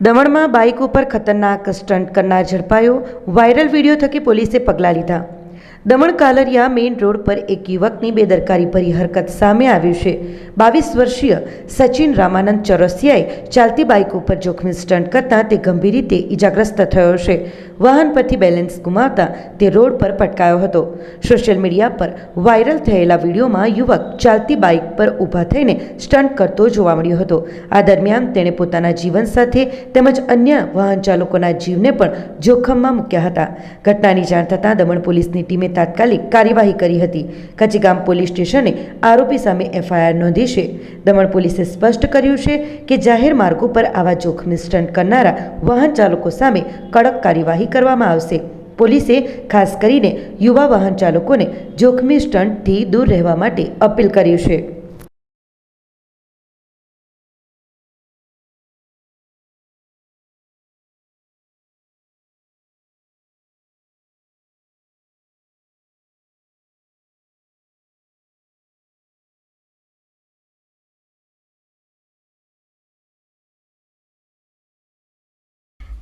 દમણમાં બાઇક ઉપર ખતરનાક સ્ટન્ટ કરનાર ઝડપાયો વાયરલ વીડિયો થકી પોલીસે પગલાં લીધા. દમણ કાલરિયા મેઇન રોડ પર એક યુવકની બેદરકારી ભરી હરકત સામે આવ્યું છે. બાવીસ વર્ષીય સચિન રામાનંદ ચોરસિયાએ ચાલતી બાઇક ઉપર જોખમી સ્ટન્ટ કરતાં તે ગંભીર રીતે ઇજાગ્રસ્ત થયો છે. વાહન પરથી બેલેન્સ ગુમાવતા તે રોડ પર પટકાયો હતો. સોશિયલ મીડિયા પર વાયરલ થયેલા વિડીયોમાં યુવક ચાલતી બાઇક પર ઊભા થઈને સ્ટન્ટ કરતો જોવા મળ્યો હતો. આ દરમિયાન તેણે પોતાના જીવન સાથે તેમજ અન્ય વાહન ચાલકોના જીવને પણ જોખમમાં મૂક્યા હતા. ઘટનાની જાણ થતાં દમણ પોલીસની ટીમે તાત્કાલિક કાર્યવાહી કરી હતી. કચીગામ પોલીસ સ્ટેશને આરોપી સામે એફઆઈઆર નોંધી છે. દમણ પોલીસે સ્પષ્ટ કર્યું છે કે જાહેર માર્ગો પર આવા જોખમી સ્ટન્ટ કરનારા વાહન ચાલકો સામે કડક કાર્યવાહી કરવામાં આવશે. પોલીસે ખાસ કરીને યુવા વાહન ચાલકોને જોખમી સ્ટન્ટથી દૂર રહેવા માટે અપીલ કર્યું છે.